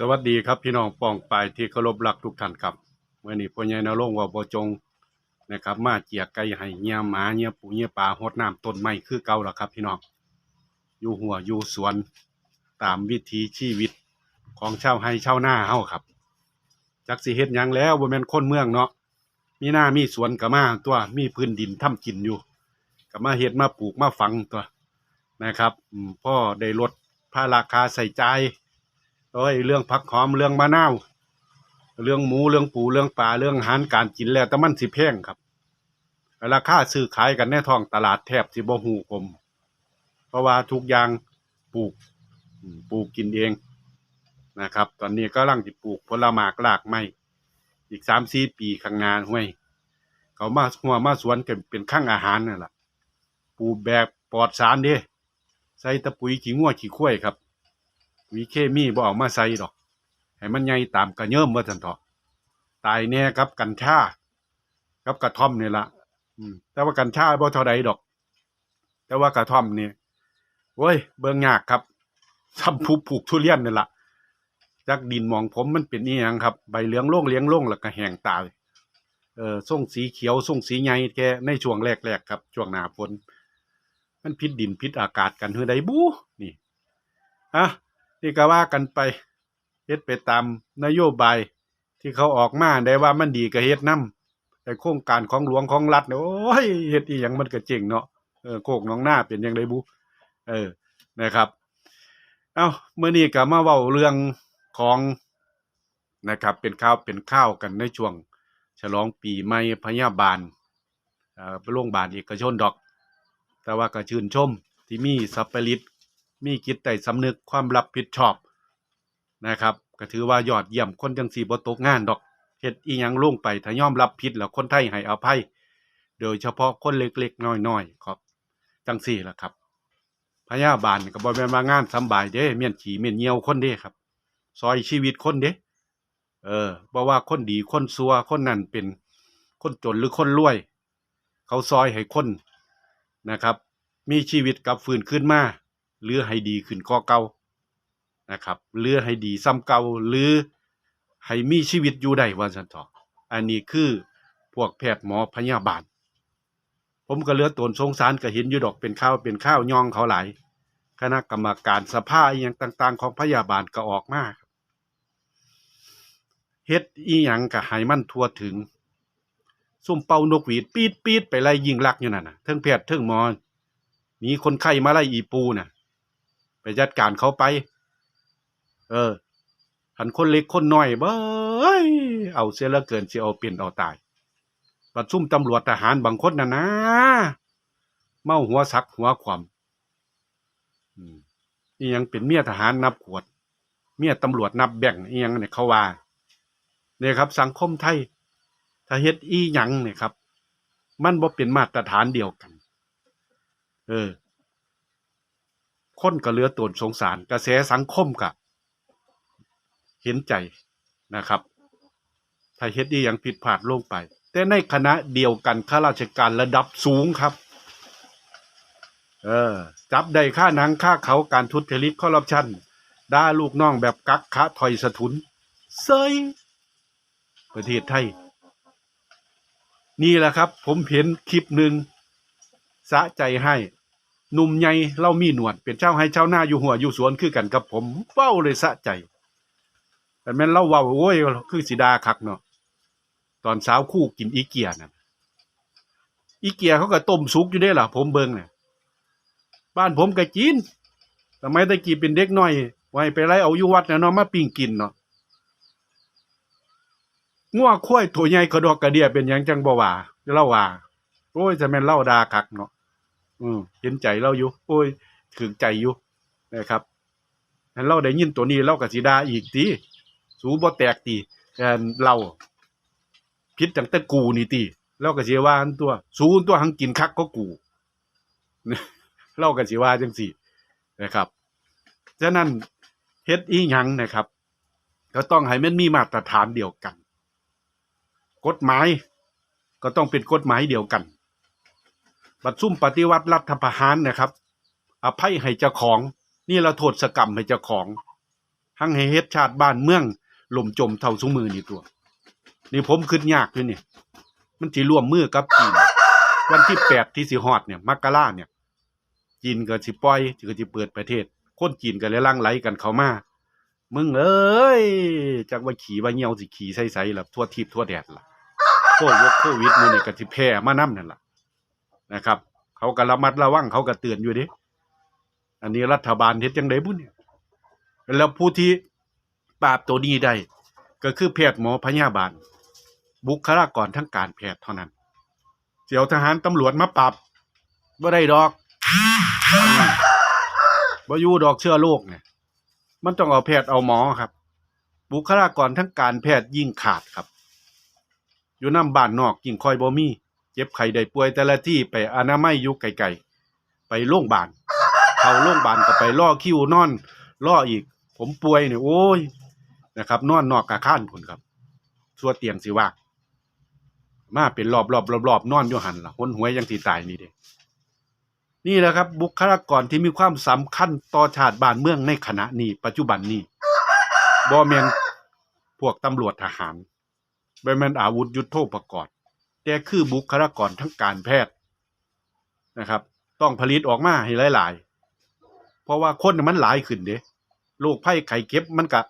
สวัสดีครับพี่น้องป้องปายที่เคารพรักทุกท่านครับเมื่อนี้พ่อใหญ่นรงค์ว่าบ่จงนะครับ มาเจียกไก่ให้เงียหมาเงียปูเงียปลาหดน้ำต้นไม้คือเก่าแล้วครับ พี่น้องอยู่หัวอยู่สวนตามวิถีชีวิตของชาวไร่ชาวนาเฮาครับจักสิเฮ็ดหยังแล้วบ่แม่นคนเมืองเนาะมีหน้ามีสวนก็มาตัวมีพื้นดินทำกินอยู่ก็มาเฮ็ดมาปลูกมาฝังตัวนะครับอืมพ่อได้ลดภาราคาใส่ใจาย โอ้ยเรื่องผักหอมเรื่องมะนาวเรื่องหมูเรื่องปูเรื่องปลาเรื่องอาหารการกินแล้วแต่มันสิแพงครับราคาซื้อขายกันในท้องตลาดแทบสิบ่ฮู้ผม เพราะว่าทุกอย่างปลูกปลูกกินเองนะครับ ตอนนี้ก็ลังสิปลูกผลไม้รากไม้อีกสามสี่ปีข้างหน้าห้วย เขามาหัวมาสวนกันเป็นข้างอาหารนั่นแหละปลูกแบบปลอดสารเด้ใส่ตะปุ๋ยขี้งัวขี้ข้วยครับ มีเคมีบ่เอามาใส่ดอก ให้มันใหญ่ตามกระเยิ่มว่าซั่นเถาะตายแน่ครับกัญชากับกระท่อมนี่ละอืมแต่ว่ากัญชาบ่เท่าใดดอก แต่ว่ากระท่อมนี่โอ้ยเบิ่งยากครับซ้ำผูปลูกทุเรียนนี่ละจากดินมองผมมันเป็นอีหยังครับ ใบเหลืองโล่งเลี้ยงโล่งแล้วก็แห้งตายเออส่งสีเขียวส่งสีใหญ่แกในช่วงแรกๆครับ ช่วงหน้าฝนมันพิษดินพิษอากาศกันเฮือใดบูนี่อะ นี่ก็ว่ากันไปเฮ็ดไปตามนโยบาย ที่เขาออกมาได้ว่ามันดีก็เฮ็ดนํแต่โครงการของหลวงของรัฐเนี่ยโอ้ยเฮ็ดอีหยังมันก็เจ๋งเนาะเออโคกน้องหน้าเป็นจังไดบุเออนะครับ เอ้ามื้อนี้ก็มาเว้าเรื่องของนะครับเป็นข้าวเป็นข้าวกันในช่วง ฉลองปีใหม่พยาบาลเอ่อโรงพยาบาลเอกชนดอก แต่ว่าก็ชื่นชมที่มีสัปริต มีจิตใต้สำนึกความรับผิดชอบนะครับก็ถือว่ายอดเยี่ยมคนจังสีบ่ตกงานดอกเฮ็ดอีหยังลงไปถ้ายอมรับผิดแล้วคนไทยให้อภัย โดยเฉพาะคนเล็กๆน้อยๆครับจังสี่ล่ะครับ พยาบาลก็บ่แม่นว่างานสำบายเด้เมียนขี้เมียนเหี่ยวคนเด้ครับ ซอยชีวิตคนเด้เออบ่ว่าคนดีคนซัวคนนั้นเป็นคนจนหรือคนรวย เขาซอยให้คนนะครับ มีชีวิตกลับฟื้นขึ้นมา หรือให้ดีขึ้นกว่าเก่านะครับหรือให้ดีซ้ำเก่าหรือให้มีชีวิตอยู่ได้ว่าซั่นเถาะอันนี้คือพวกแพทย์หมอพยาบาล ผมก็เลือตนสงสารก็เห็นอยู่ดอกเป็นข้าวเป็นข้าวยองเขาหลายคณะกรรมการสภาอีหยังต่าง ๆ ของพยาบาลก็ออกมาครับเฮ็ดอีหยังก็ให้มันทั่วถึงซุ่มเป่านกหวีดปีดปีดไปไล่ยิงลักอยู่นั่นนะเทิงแพทย์เทิงหมอมีคนไข้มาไล่อีปูน่ะ จัดการเขาไป เออหันคนเล็กคนน้อยเบ้ยเอาเสียละเกินสิเอาเป็นเอาตายปัดซุ่มตำรวจทหารบางคนน่ะนะ เมาหัวซักหัวความอืมนี่ยังเป็นเมียทหารนับขวด เมียตำรวจนับแบ่งอีหยังเนี่ยเขาว่าเนี่ยครับ สังคมไทย ถ้าเฮ็ดอีหยังเนี่ยครับ มันบ่เป็นมาตรฐานเดียวกัน เออ คนก็เหลือตนสงสาร กระแสสังคมก็เห็นใจนะครับ ถ้าเฮ็ดดีอย่างผิดพลาดลงไป แต่ในคณะเดียวกันข้าราชการระดับสูงครับ เออ จับได้ค่านังค่าเขาการทุจริตคอร์รัปชันด่าลูกน้องแบบกักขะถอยสะทุนเซยประเทศไทย นี่แหละครับ ผมเห็นคลิปหนึ่งสะใจให้ หนุ่มใหญ่เล่ามีหนวดเป็นเจ้าให้เจ้าหน้าอยู่หัวอยู่สวนคือกันกับผมเว้าเลยสะใจแต่แม่นเล่าว้าโอ้ยคือสีดาคักเนาะตอนเช้าคู่กินอีเกียน่ะอีเกียเขาก็ต้มสุกอยู่ได้ล่ะผมเบิงเนี่ยบ้านผมก็กินสมัยตะกี้เป็นเด็กน้อยไว้ไปไล่เอาอยู่วัดนะเนาะมาปิ้งกินเนาะงัวควายตัวใหญ่กระดอกกระเดียเป็นยังจังบ่ว่าเล่าว่าโอ้ยจะแม่นเล่าดาคักเนาะ อืมเห็นใจเราอยู่โอ้ยถึงใจอยู่นะครับถ้าเราได้ยินตัวนี้เราก็สิด่าอีกติสูบ่แตกติแต่เราผิดตั้งแต่กูนี่ติเราก็สิว่าตัว สูตัวหังกินคักก็กูเราก็สิว่าจังซี่นะครับฉะนั้นเฮ็ดอีหยังนะครับ ก็ต้องให้มันมีมาตรฐานเดียวกัน กฎหมายก็ต้องเป็นกฎหมายเดียวกัน บัดซุ่มปฏิวัติรัฐประหารนะครับ อภัยให้เจ้าของ นี่เราโทษสกรรมให้เจ้าของหังให้เฮ็ดชาติบ้านเมืองล่มจมเท่าซุมือนี่ตัว นี่ผมคิดยากอยู่นี่ มันสิร่วมมือกับจีน วันที่แปดที่สิฮอดเนี่ยมกราเนี่ยจีนก็สิปล่อยก็สิเปิดประเทศ คนจีนก็เลยลังไหลกันเข้ามามึงเอ้ยจักว่าขี่ว่าเหี่ยวสิขี่ใส่ๆล่ะทั่วทิพย์ทั่วแดดล่ะโควิดโควิดมื้อนี้ก็สิแพร่มานํนั่นล่ะ นะครับ เขาก็ระมัดระวังเขาก็เตือนอยู่ด้อันนี้รัฐบาลเฮ็ดจังไดบุเนี่ยแล้วผู้ที่ปราบตัวนี้ได้ก็คือแพทย์หมอพยาบาล บุคลากรทางการแพทย์เท่านั้นเสียวทหารตำรวจมาปรับบ่ได้ดอกบ่อยู่ดอกเชื้อโรคเนี่ย มันต้องเอาแพทย์เอาหมอครับ บุคลากรทางการแพทย์ยิ่งขาดครับ อยู่น้ำบ้านนอกยิ่งคอยบ่มี จ็บไข้ได้ป่วยแต่ละที่ไปอนามัยอยู่ไกลๆไปโรงพยาบาลเข้าโรงพยาบาลก็ไปรอคิวนอนรออีก ผมป่วยเนี่ยโอ้ยนะครับ นอนนอกอาคารพุ่นครับสัวเตียงสิว่ามาเป็นรอบรอบรอบรอบนอนอยู่หันล่ะคนหวยยังสิตายนี่เด้นี่แหละครับ บุคลากรที่มีความสำคัญต่อชาติบ้านเมืองในขณะนี้ ปัจจุบันนี้บ่แม่นพวกตำรวจทหารบ่แม่นอาวุธยุทโธปกรณ์ แต่คือบุคลากรทั้งการแพทย์นะครับ ต้องผลิตออกมาให้หลาย ๆ เพราะว่าคนมันหลายขึ้นเด้โรคภัยไข้เจ็บมันก็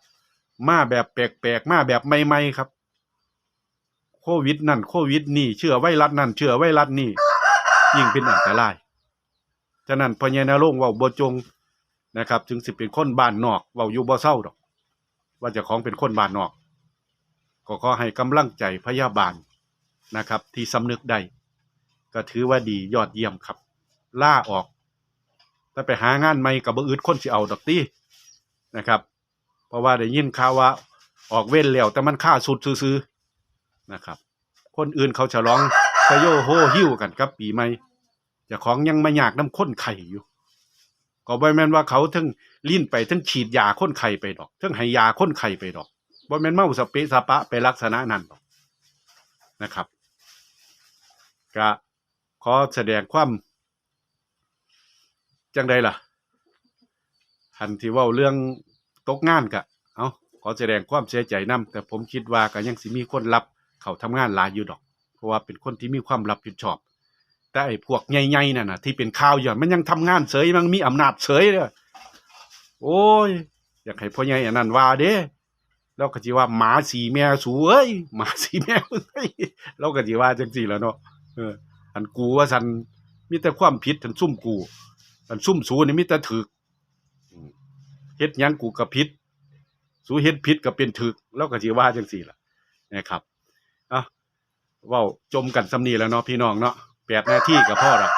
มาแบบแปลกๆมาแบบใหม่ๆครับโควิดนั่นโควิดนี่เชื้อไวรัสนั่นเชื้อไวรัสนี่ยิ่งเป็นอันตรายฉะนั้นพญานรงค์เว้าบ่จงนะครับถึงสิเป็นคนบ้านนอกเว้าอยู่บ่เศร้าดอก ว่าจะของเป็นคนบ้านนอก ก็ขอให้กำลังใจพยาบาล นะครับ ที่สำนึกได้ก็ถือว่าดียอดเยี่ยมครับ ล่าออก ถ้าไปหางานใหม่กับบ่อึดคนสิเอาดอกตินะครับ เพราะว่าได้ยินข่าวว่าออกเว้นแล้วแต่มันค่าสุดซื้อๆนะครับ คนอื่นเขาฉลองสยโยโฮหิ้วกันครับปีใหม่จ้าของยังมาอยากน้ำข้นไข่อยู่ ก็บ่แม่นว่าเขาทั้งลิ้นไปทั้งฉีดยาข้นไข่ไปดอกทั้งให้ยาข้นไข่ไปดอกบ่แม่นเมาสเปะสปะไปลักษณะนั้นดอกนะครับ ก็ขอแสดงความจังใดล่ะหันที่เว้าเรื่องตกงานกะเอาขอแสดงความเสียใจนํแต่ผมคิดว่าก็ยังสิมีคนรับเขาทำงานหลายอยู่ดอก เพราะว่าเป็นคนที่มีความรับผิดชอบ แต่ไอ้พวกใหญ่ๆนั่นนะที่เป็นข่าวอยู่มันยังทำงานเสยมันมีอำนาจเสยเด้อโอ้ย อยากให้พ่อใหญ่อันนั้นว่าเด้แล้วก็สิว่าหมาสีแม่สูเอ้ยหมาสีแม่เอ้ยเราก็สิว่าจังซี่แล้วเนาะ เอออันกูว่าซั่นมีแต่ความผิดอันซุ่มกู อันซุ่มสูนี่มีแต่ถึกเฮ็ดยังกูก็ผิด สูเฮ็ดผิดก็เป็นถึก แล้วก็สิว่าจังซี่ล่ะนะครับอะว้าจมกันสำนีแล้วเนาะพี่น้องเนาะแปดนาทีก็พอละ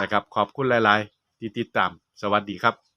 นะครับ ขอบคุณหลาย ๆ ที่ติดตาม สวัสดีครับ